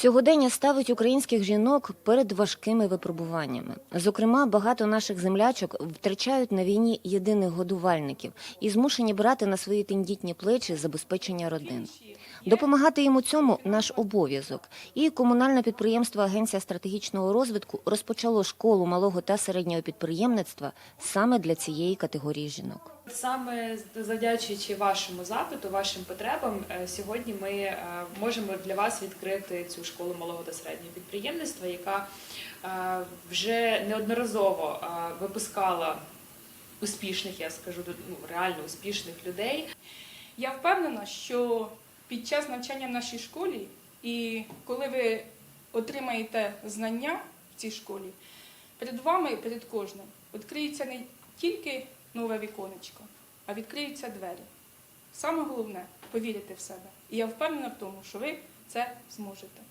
Сьогодення ставить українських жінок перед важкими випробуваннями. Зокрема, багато наших землячок втрачають на війні єдиних годувальників і змушені брати на свої тендітні плечі забезпечення родин. Допомагати їм у цьому наш обов'язок. І комунальне підприємство Агенція стратегічного розвитку розпочало школу малого та середнього підприємництва саме для цієї категорії жінок. Саме завдячуючи вашому запиту, вашим потребам, е, сьогодні ми е, можемо для вас відкрити цю школу малого та середнього підприємництва, яка е, вже неодноразово випускала успішних, я скажу ну, реально успішних людей. Я впевнена, що під час навчання в нашій школі, і коли ви отримаєте знання в цій школі, перед вами, перед кожним, відкриється не тільки нове віконечко, а відкриються двері. Саме головне повірити в себе. І я впевнена в тому, що ви це зможете.